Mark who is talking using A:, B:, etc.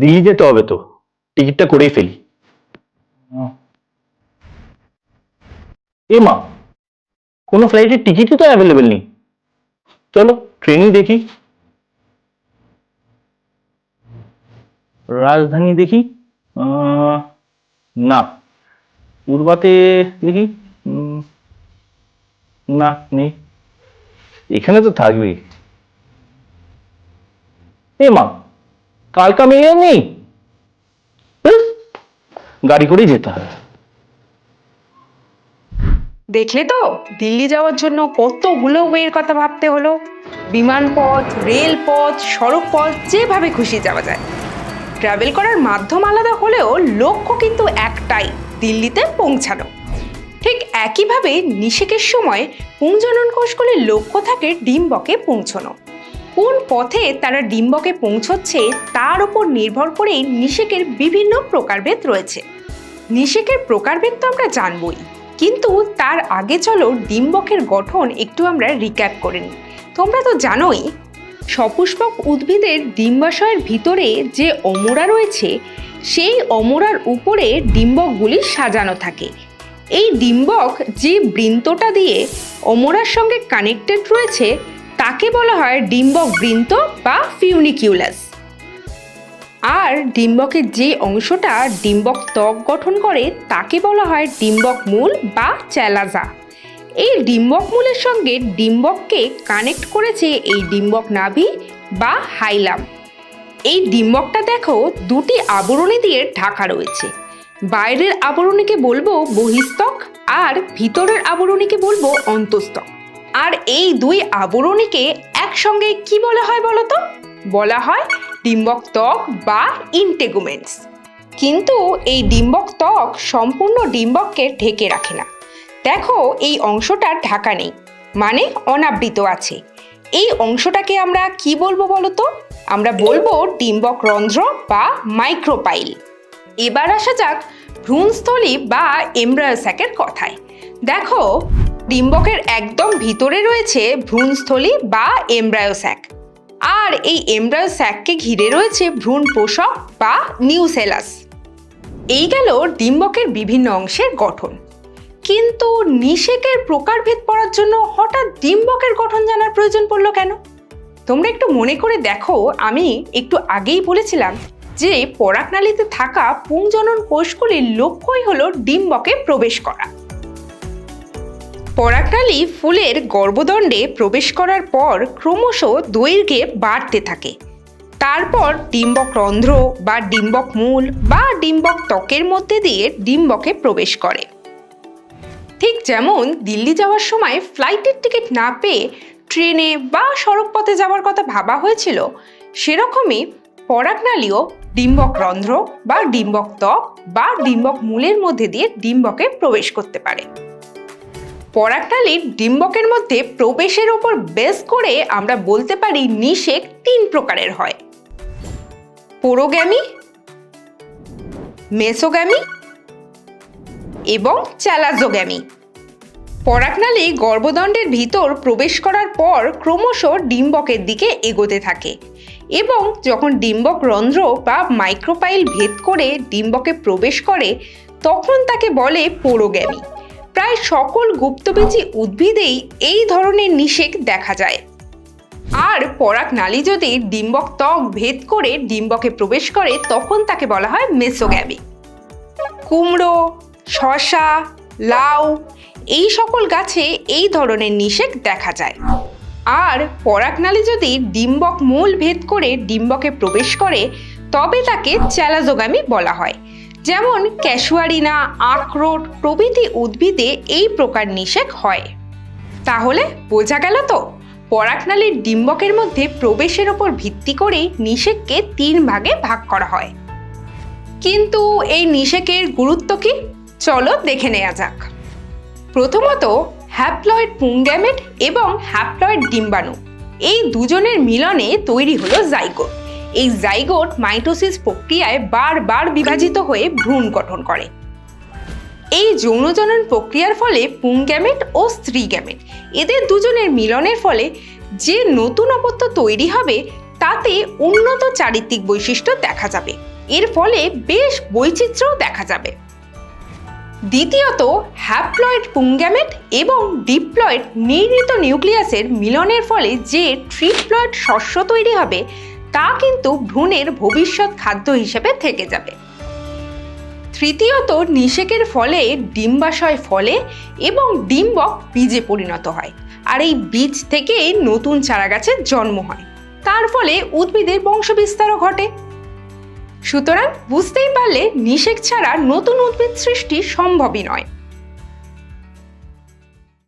A: দিল্লি যেতে হবে তো। টিকিটটা করেই ফেলি। এ মা কোনো ফ্লাইটের টিকিটই তো অ্যাভেলেবেল নেই। চলো ট্রেনই দেখি। রাজধানী দেখি। না। পূর্বাতে দেখি। না, নেই। এখানে তো থাকবেই। এ মা কালকা মেয়ে নেই। গাড়ি করেই যেতে হবে
B: দেখলে তো, দিল্লি যাওয়ার জন্য কতগুলো ওয়ের কথা ভাবতে হলো। বিমান পথ রেল পথ সড়ক পথ যেভাবে খুশি যাওয়া যায়। ট্রাভেল করার মাধ্যম আলাদা হলেও লক্ষ্য কিন্তু একটাই, দিল্লিতে পৌঁছানো। ঠিক একইভাবে নিষেকের সময় পুংজনন কোষগুলির লক্ষ্য থাকে ডিম্বকে পৌঁছানো। কোন পথে তারা ডিম্বকে পৌঁছচ্ছে তার উপর নির্ভর করেই নিষেকের বিভিন্ন প্রকারভেদ রয়েছে। নিষেকের প্রকারভেদ তো আমরা জানবই, কিন্তু তার আগে চলো ডিম্বকের গঠন একটু আমরা রিক্যাপ করে নিই। তোমরা তো জানোই, সপুষ্পক উদ্ভিদের ডিম্বাশয়ের ভিতরে যে অমরা রয়েছে, সেই অমরার উপরে ডিম্বকগুলি সাজানো থাকে। এই ডিম্বক যে বৃন্তটা দিয়ে অমরার সঙ্গে কানেক্টেড রয়েছে তাকে বলা হয় ডিম্বক বৃন্ত বা ফিউনিকিউলাস। আর ডিম্বকের যে অংশটা ডিম্বক ত্বক গঠন করে, তাকে বলা হয় ডিম্বক মূল বা চ্যালাজা। এই ডিম্বক মূলের সঙ্গে ডিম্বককে কানেক্ট করেছে এই ডিম্বক নাভি বা হাইলাম। এই ডিম্বকটা দেখো, দুটি আবরণী দিয়ে ঢাকা রয়েছে। বাইরের আবরণীকে বলব বহিস্তক আর ভিতরের আবরণীকে বলব অন্তস্তক। আর এই দুই আবরণীকে একসঙ্গে কি বলা হয় বলতো? বলা হয় ডিম্বক ত্বক বা ইন্টেগুমেন্টস। কিন্তু এই ডিম্বক ত্বক সম্পূর্ণ ডিম্বককে ঢেকে রাখে না। দেখো এই অংশটা ঢাকা নেই মানে অনাবৃত আছে। এই অংশটাকে আমরা কি বলব বলো তো আমরা বলব ডিম্বক রন্ধ্র বা মাইক্রোপাইল। এবার আসা যাক ভ্রূণস্থলী বা এমব্রায়োস্যাকের কথায়। দেখো ডিম্বকের একদম ভিতরে রয়েছে ভ্রূণস্থলী বা এমব্রায়োস্যাক আর এই এমব্রায়োস্যাককে ঘিরে রয়েছে ভ্রূণ পোষক বা নিউসেলাস। এই গেল ডিম্বকের বিভিন্ন অংশের গঠন। কিন্তু নিষেকের প্রকারভেদ পড়ার জন্য হঠাৎ ডিম্বকের গঠন জানার প্রয়োজন পড়ল কেন? তোমরা একটু মনে করে দেখো, আমি একটু আগেই বলেছিলাম যে পরাগনালীতে থাকা পুংজনন কোষগুলির লক্ষ্যই হলো ডিম্বকে প্রবেশ করা। পরাগনালী ফুলের গর্ভদণ্ডে প্রবেশ করার পর ক্রমশ দৈর্ঘ্যে বাড়তে থাকে। তারপর ডিম্বক রন্ধ্র বা ডিম্বক মূল বা ডিম্বক ত্বকের মধ্যে দিয়ে ডিম্বকে প্রবেশ করে। ঠিক যেমন দিল্লি যাওয়ার সময় ফ্লাইটের টিকিট না পেয়ে ট্রেনে বা সড়কপথে যাওয়ার কথা ভাবা হয়েছিল, সেরকমই পরাগনালীও ডিম্বক রন্ধ্র বা ডিম্বক ত্বক বা ডিম্বক মূলের মধ্যে দিয়ে ডিম্বকে প্রবেশ করতে পারে। পরাগনালীর ডিম্বকের মধ্যে প্রবেশের ওপর বেস করে আমরা বলতে পারি নিষেক তিন প্রকারের হয়। পোরোগ্যামি মেসোগ্যামি এবং চ্যালাজোগ্যামি পরাগনালী গর্ভদণ্ডের ভিতর প্রবেশ করার পর ক্রমশ ডিম্বকের দিকে এগোতে থাকে এবং যখন ডিম্বক রন্ধ্র বা মাইক্রোপাইল ভেদ করে ডিম্বকে প্রবেশ করে, তখন তাকে বলে পোরোগ্যামি প্রায় সকল গুপ্তবীজী উদ্ভিদেই এই ধরনের নিষেক দেখা যায়। আর পরাগনালী যদি ডিম্বক ত্বক ভেদ করে ডিম্বকে প্রবেশ করে, তখন তাকে বলা হয় মেসোগ্যামি। কুমড়ো, শসা, লাউ, এই সকল গাছে এই ধরনের নিষেক দেখা যায়। আর পরাগনালী যদি ডিম্বক মূল ভেদ করে ডিম্বকে প্রবেশ করে, তবে তাকে চ্যালাজোগামী বলা হয়। যেমন ক্যাশুয়ারিনা, আখরোট প্রভৃতি উদ্ভিদে এই প্রকার নিষেক হয়। তাহলে বোঝা গেল তো, পরাগনালীর ডিম্বকের মধ্যে প্রবেশের ওপর ভিত্তি করেই নিষেককে তিন ভাগে ভাগ করা হয়। কিন্তু এই নিষেকের গুরুত্ব কি? চলো দেখে নেওয়া যাক। প্রথমত হ্যাপ্লয়েড পুংগ্যামেট এবং হ্যাপ্লয়েড ডিম্বাণু, এই দুজনের মিলনে তৈরি হলো জাইগোট। এই জাইগোট মাইটোসিস প্রক্রিয়ায় বারবার বিভাজিত হয়ে ভ্রূণ গঠন করে। এই যৌনজনন প্রক্রিয়ার ফলে পুংগ্যামেট ও স্ত্রী গ্যামেট এদের দুজনের মিলনের ফলে যে নতুন অপত্য তৈরি হবে, তাতে উন্নত চারিত্রিক বৈশিষ্ট্য দেখা যাবে। এর ফলে বেশ বৈচিত্র্যও দেখা যাবে। দ্বিতীয়ত হ্যাপ্লয়েড পুংগ্যামেট এবং ডিপ্লয়েড নির্মিত নিউক্লিয়াসের মিলনের ফলে যে ট্রিপ্লয়েড শস্য তৈরি হবে তা কিন্তু ভ্রূণের ভবিষ্যৎ খাদ্য হিসেবে থেকে যাবে। তৃতীয়ত, নিষেকের ফলে ডিম্বাশয় ফলে এবং ডিম্বক বীজে পরিণত হয়। আর এই বীজ থেকে নতুন চারাগাছের জন্ম হয়। তার ফলে উদ্ভিদের বংশবিস্তারও ঘটে। সুতরাং বুঝতেই পারলে নিষেক ছাড়া নতুন উদ্ভিদ সৃষ্টি সম্ভবই নয়।